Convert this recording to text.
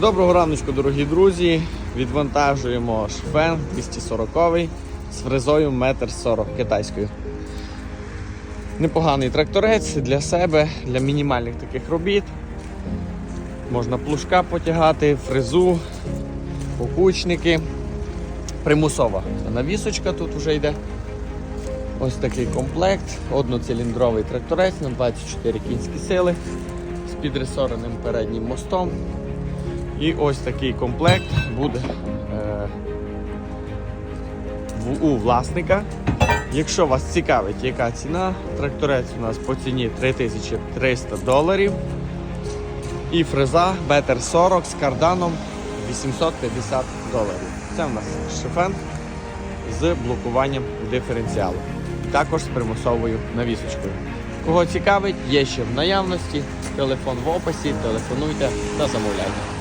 Доброго раночку, дорогі друзі. Відвантажуємо швен 240 з фрезою 1,40 м китайською. Непоганий тракторець для себе, для мінімальних таких робіт. Можна плужка потягати, фрезу, покучники. Примусова навісочка тут вже йде. Ось такий комплект, одноциліндровий тракторець на 24 кінські сили з підресореним переднім мостом. І ось такий комплект буде е, у власника. Якщо вас цікавить, яка ціна, тракторець у нас по ціні 3300 доларів. І фреза Better 40 з карданом 850 доларів. Це у нас шифен з блокуванням диференціалу. Також з примусовою навісочкою. Кого цікавить, є ще в наявності. Телефон в описі, телефонуйте та замовляйте.